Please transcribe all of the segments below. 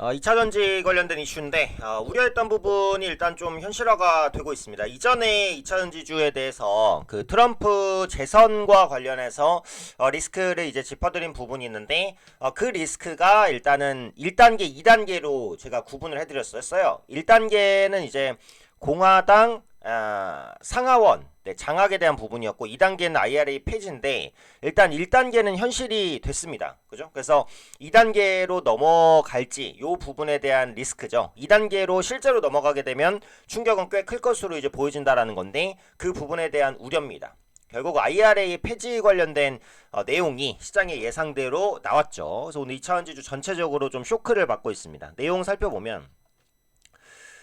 어, 2차 전지 관련된 이슈인데 어, 우려했던 부분이 일단 좀 현실화가 되고 있습니다. 이전에 2차 전지주에 대해서 그 트럼프 재선과 관련해서 어, 리스크를 이제 짚어드린 부분이 있는데 어, 그 리스크가 일단은 1단계, 2단계로 제가 구분을 해드렸었어요. 1단계는 이제 공화당 아, 상하원 네, 장악에 대한 부분이었고 2단계는 IRA 폐지인데 일단 1단계는 현실이 됐습니다. 그죠? 그래서 2단계로 넘어갈지 요 부분에 대한 리스크죠. 2단계로 실제로 넘어가게 되면 충격은 꽤 클 것으로 이제 보여진다라는 건데 그 부분에 대한 우려입니다. 결국 IRA 폐지 관련된 어, 내용이 시장의 예상대로 나왔죠. 그래서 오늘 2차 전지주 전체적으로 좀 쇼크를 받고 있습니다. 내용 살펴보면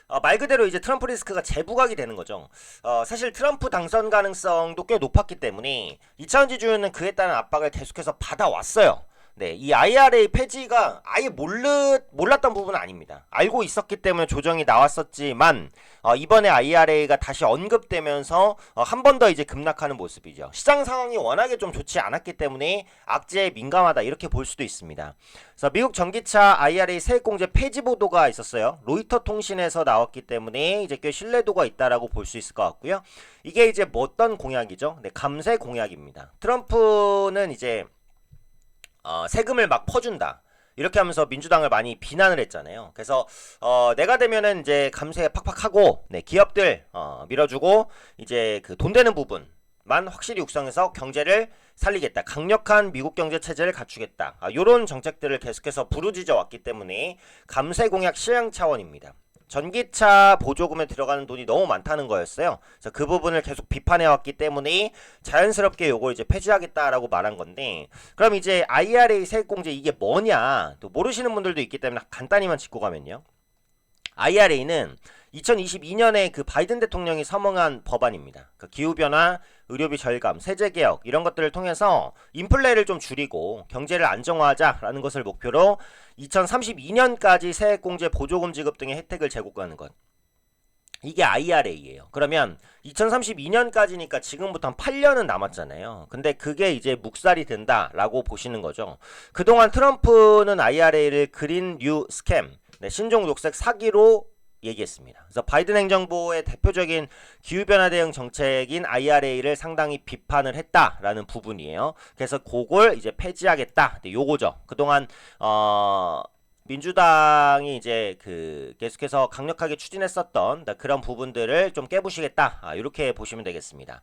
어, 말 그대로 이제 트럼프 리스크가 재부각이 되는 거죠. 어, 사실 트럼프 당선 가능성도 꽤 높았기 때문에 2차 전지주는 그에 따른 압박을 계속해서 받아왔어요. 네, 이 IRA 폐지가 아예 몰르, 몰랐던 부분은 아닙니다. 알고 있었기 때문에 조정이 나왔었지만 어, 이번에 IRA가 다시 언급되면서 어, 한 번 더 이제 급락하는 모습이죠. 시장 상황이 워낙에 좀 좋지 않았기 때문에 악재에 민감하다 이렇게 볼 수도 있습니다. 그래서 미국 전기차 IRA 세액공제 폐지 보도가 있었어요. 로이터 통신에서 나왔기 때문에 이제 꽤 신뢰도가 있다라고 볼 수 있을 것 같고요. 이게 이제 뭐 어떤 공약이죠? 네, 감세 공약입니다. 트럼프는 이제 어, 세금을 막 퍼준다. 이렇게 하면서 민주당을 많이 비난을 했잖아요. 그래서 어, 내가 되면은 이제 감세 팍팍하고 네, 기업들 어, 밀어주고 이제 그 돈 되는 부분 만 확실히 육성해서 경제를 살리겠다. 강력한 미국 경제 체제를 갖추겠다. 아, 이런 정책들을 계속해서 부르짖어 왔기 때문에 감세 공약 실행 차원입니다. 전기차 보조금에 들어가는 돈이 너무 많다는 거였어요. 그래서 그 부분을 계속 비판해 왔기 때문에 자연스럽게 요걸 이제 폐지하겠다라고 말한 건데 그럼 이제 IRA 세액공제 이게 뭐냐 또 모르시는 분들도 있기 때문에 간단히만 짚고 가면요. IRA는 2022년에 그 바이든 대통령이 서명한 법안입니다. 그 기후변화, 의료비 절감, 세제 개혁 이런 것들을 통해서 인플레를 좀 줄이고 경제를 안정화하자라는 것을 목표로 2032년까지 세액공제 보조금 지급 등의 혜택을 제공하는 것. 이게 IRA예요. 그러면 2032년까지니까 지금부터 한 8년은 남았잖아요. 근데 그게 이제 묵살이 된다라고 보시는 거죠. 그동안 트럼프는 IRA를 그린 뉴 스캠, 네, 신종 녹색 사기로 얘기했습니다. 그래서 바이든 행정부의 대표적인 기후변화 대응 정책인 IRA를 상당히 비판을 했다라는 부분이에요. 그래서 그걸 이제 폐지하겠다. 네, 요거죠. 그동안 어 민주당이 이제 그 계속해서 강력하게 추진했었던 그런 부분들을 좀 깨부시겠다. 아, 이렇게 보시면 되겠습니다.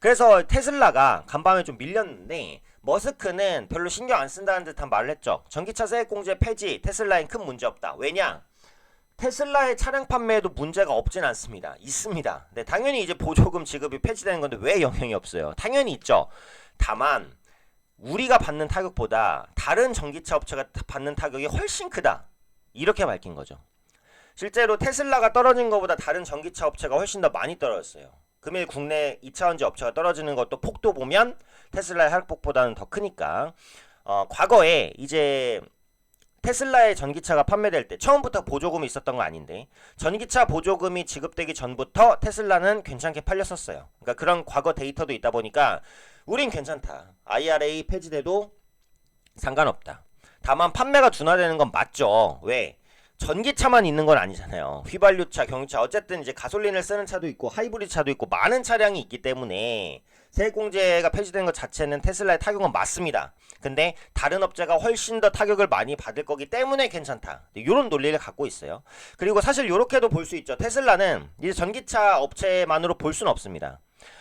그래서 테슬라가 간밤에 좀 밀렸는데 머스크는 별로 신경 안 쓴다는 듯한 말을 했죠. 전기차 세액 공제 폐지 테슬라엔 큰 문제 없다. 왜냐? 테슬라의 차량 판매에도 문제가 없진 않습니다. 있습니다. 네, 당연히 이제 보조금 지급이 폐지되는 건데 왜 영향이 없어요? 당연히 있죠. 다만 우리가 받는 타격보다 다른 전기차 업체가 받는 타격이 훨씬 크다. 이렇게 밝힌 거죠. 실제로 테슬라가 떨어진 것보다 다른 전기차 업체가 훨씬 더 많이 떨어졌어요. 금일 국내 2차원지 업체가 떨어지는 것도 폭도 보면 테슬라의 하락폭보다는 더 크니까 어, 과거에 이제 테슬라의 전기차가 판매될 때 처음부터 보조금이 있었던 거 아닌데 전기차 보조금이 지급되기 전부터 테슬라는 괜찮게 팔렸었어요. 그러니까 그런 과거 데이터도 있다 보니까 우린 괜찮다. IRA 폐지돼도 상관없다. 다만 판매가 둔화되는 건 맞죠. 왜? 전기차만 있는 건 아니잖아요. 휘발유차, 경유차 어쨌든 이제 가솔린을 쓰는 차도 있고 하이브리드 차도 있고 많은 차량이 있기 때문에 세액공제가 폐지된 것 자체는 테슬라의 타격은 맞습니다. 근데 다른 업체가 훨씬 더 타격을 많이 받을 거기 때문에 괜찮다. 이런 논리를 갖고 있어요. 그리고 사실 이렇게도 볼 수 있죠. 테슬라는 이제 전기차 업체만으로 볼 수는 없습니다.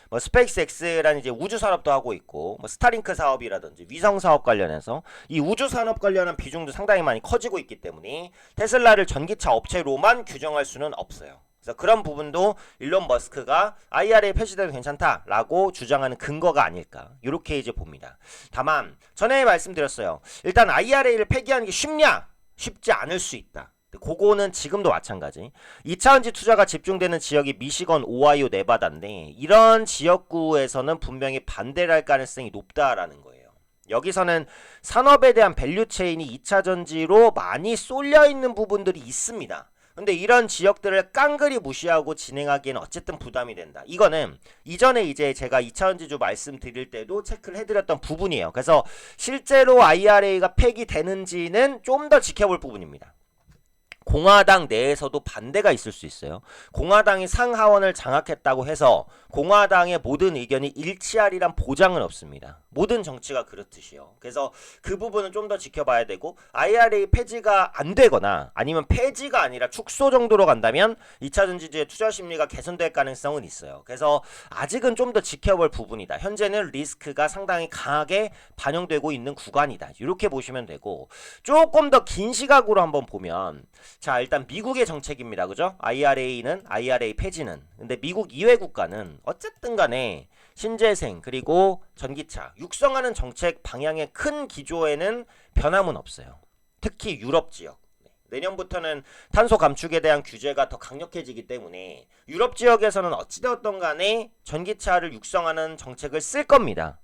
뭐 스페이스X라는 이제 우주 산업도 하고 있고 뭐 스타링크 사업이라든지 위성 사업 관련해서 이 우주 산업 관련한 비중도 상당히 많이 커지고 있기 때문에 테슬라를 전기차 업체로만 규정할 수는 없어요. 그래서 그런 부분도 일론 머스크가 IRA 폐지돼도 괜찮다라고 주장하는 근거가 아닐까 이렇게 이제 봅니다. 다만 전에 말씀드렸어요. 일단 IRA를 폐기하는 게 쉽냐? 쉽지 않을 수 있다. 그거는 지금도 마찬가지. 2차원지 투자가 집중되는 지역이 미시건, 오하이오, 네바다인데 이런 지역구에서는 분명히 반대를 할 가능성이 높다라는 거예요. 여기서는 산업에 대한 밸류 체인이 2차 전지로 많이 쏠려 있는 부분들이 있습니다. 근데 이런 지역들을 깡그리 무시하고 진행하기에는 어쨌든 부담이 된다. 이거는 이전에 이제 제가 2차원지주 말씀드릴 때도 체크를 해드렸던 부분이에요. 그래서 실제로 IRA가 폐기되는지는 좀 더 지켜볼 부분입니다. 공화당 내에서도 반대가 있을 수 있어요. 공화당이 상하원을 장악했다고 해서 공화당의 모든 의견이 일치하리란 보장은 없습니다. 모든 정치가 그렇듯이요. 그래서 그 부분은 좀 더 지켜봐야 되고 IRA 폐지가 안 되거나 아니면 폐지가 아니라 축소 정도로 간다면 2차 전지주의 투자 심리가 개선될 가능성은 있어요. 그래서 아직은 좀 더 지켜볼 부분이다. 현재는 리스크가 상당히 강하게 반영되고 있는 구간이다. 이렇게 보시면 되고 조금 더 긴 시각으로 한번 보면 자 일단 미국의 정책입니다. 그죠? IRA는 IRA 폐지는 근데 미국 이외 국가는 어쨌든 간에 신재생 그리고 전기차 육성하는 정책 방향의 큰 기조에는 변함은 없어요. 특히 유럽 지역. 네, 내년부터는 탄소 감축에 대한 규제가 더 강력해지기 때문에 유럽 지역에서는 어찌되었던 간에 전기차를 육성하는 정책을 쓸 겁니다.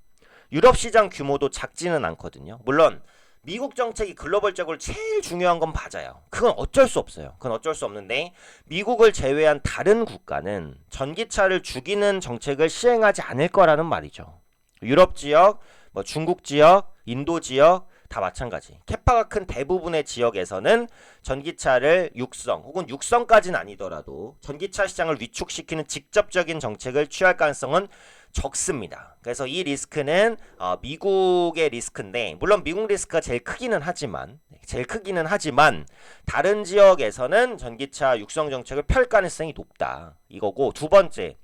유럽 시장 규모도 작지는 않거든요. 물론 미국 정책이 글로벌적으로 제일 중요한 건 맞아요. 그건 어쩔 수 없어요. 그건 어쩔 수 없는데 미국을 제외한 다른 국가는 전기차를 죽이는 정책을 시행하지 않을 거라는 말이죠. 유럽 지역, 뭐 중국 지역, 인도 지역 다 마찬가지. 캐파가 큰 대부분의 지역에서는 전기차를 육성 혹은 육성까지는 아니더라도 전기차 시장을 위축시키는 직접적인 정책을 취할 가능성은 적습니다. 그래서 이 리스크는 어, 미국의 리스크인데 물론 미국 리스크가 제일 크기는 하지만 네, 제일 크기는 하지만 다른 지역에서는 전기차 육성 정책을 펼 가능성이 높다. 이거고 두 번째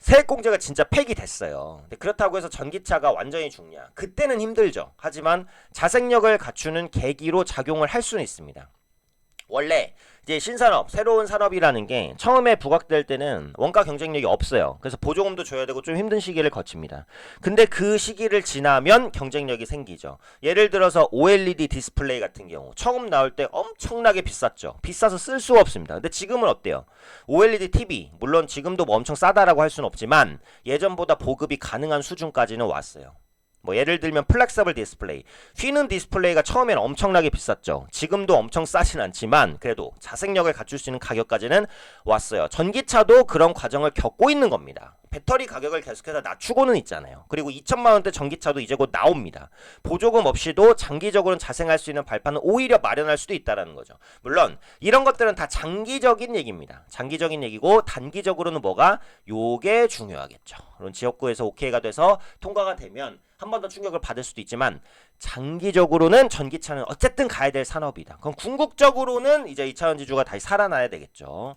세액 공제가 진짜 폐기됐어요. 근데 그렇다고 해서 전기차가 완전히 죽냐? 그때는 힘들죠. 하지만 자생력을 갖추는 계기로 작용을 할 수는 있습니다. 원래 이제 신산업, 새로운 산업이라는 게 처음에 부각될 때는 원가 경쟁력이 없어요. 그래서 보조금도 줘야 되고 좀 힘든 시기를 거칩니다. 근데 그 시기를 지나면 경쟁력이 생기죠. 예를 들어서 OLED 디스플레이 같은 경우 처음 나올 때 엄청나게 비쌌죠. 비싸서 쓸 수가 없습니다. 근데 지금은 어때요? OLED TV 물론 지금도 뭐 엄청 싸다라고 할 수는 없지만 예전보다 보급이 가능한 수준까지는 왔어요. 뭐 예를 들면 플렉서블 디스플레이. 휘는 디스플레이가 처음엔 엄청나게 비쌌죠. 지금도 엄청 싸진 않지만 그래도 자생력을 갖출 수 있는 가격까지는 왔어요. 전기차도 그런 과정을 겪고 있는 겁니다 배터리 가격을 계속해서 낮추고는 있잖아요. 그리고 2천만 원대 전기차도 이제 곧 나옵니다. 보조금 없이도 장기적으로는 자생할 수 있는 발판은 오히려 마련할 수도 있다라는 거죠. 물론 이런 것들은 다 장기적인 얘기입니다. 장기적인 얘기고 단기적으로는 뭐가? 요게 중요하겠죠. 그런 지역구에서 오케이가 돼서 통과가 되면 한 번 더 충격을 받을 수도 있지만 장기적으로는 전기차는 어쨌든 가야 될 산업이다. 그럼 궁극적으로는 이제 2차원 지주가 다시 살아나야 되겠죠.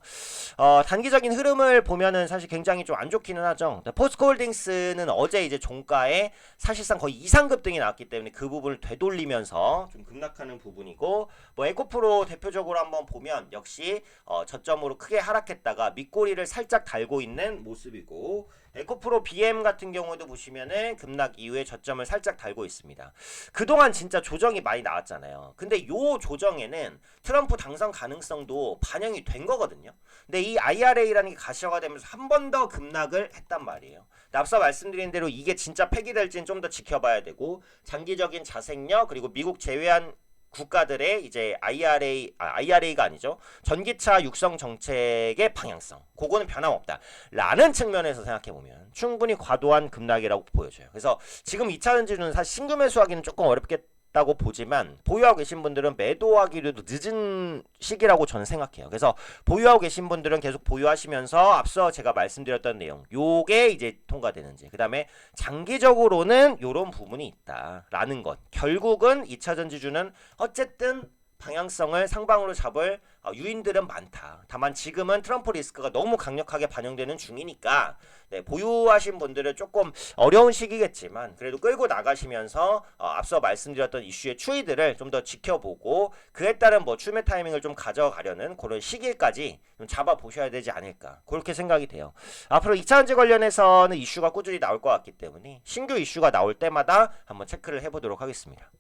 어, 단기적인 흐름을 보면은 사실 굉장히 좀 안 좋기는 하죠. 포스코홀딩스는 어제 이제 종가에 사실상 거의 이상급 등이 나왔기 때문에 그 부분을 되돌리면서 좀 급락하는 부분이고 뭐 에코프로 대표적으로 한번 보면 역시 어, 저점으로 크게 하락했다가 밑꼬리를 살짝 달고 있는 모습이고 에코프로 BM 같은 경우도 보시면은 급락 이후에 저점을 살짝 달고 있습니다. 그동안 진짜 조정이 많이 나왔잖아요. 근데 요 조정에는 트럼프 당선 가능성도 반영이 된 거거든요. 근데 이 IRA라는 게 가시화가 되면서 한 번 더 급락을 했단 말이에요. 앞서 말씀드린 대로 이게 진짜 폐기될지는 좀 더 지켜봐야 되고 장기적인 자생력 그리고 미국 제외한 국가들의 이제 IRA 아, IRA가 아니죠. 전기차 육성 정책의 방향성. 그거는 변함없다. 라는 측면에서 생각해 보면 충분히 과도한 급락이라고 보여져요. 그래서 지금 2차 전지는 사실 신규 매수하기는 조금 어렵 겠다고 보지만 보유하고 계신 분들은 매도하기로도 늦은 시기라고 저는 생각해요. 그래서 보유하고 계신 분들은 계속 보유하시면서 앞서 제가 말씀드렸던 내용 요게 이제 통과되는지 그다음에 장기적으로는 요런 부분이 있다라는 것. 결국은 2차 전지주는 어쨌든 방향성을 상방으로 잡을 어, 유인들은 많다. 다만 지금은 트럼프 리스크가 너무 강력하게 반영되는 중이니까 네, 보유하신 분들은 조금 어려운 시기겠지만 그래도 끌고 나가시면서 어, 앞서 말씀드렸던 이슈의 추이들을 좀 더 지켜보고 그에 따른 뭐 추매 타이밍을 좀 가져가려는 그런 시기까지 좀 잡아 보셔야 되지 않을까 그렇게 생각이 돼요. 앞으로 2차전지 관련해서는 이슈가 꾸준히 나올 것 같기 때문에 신규 이슈가 나올 때마다 한번 체크를 해보도록 하겠습니다.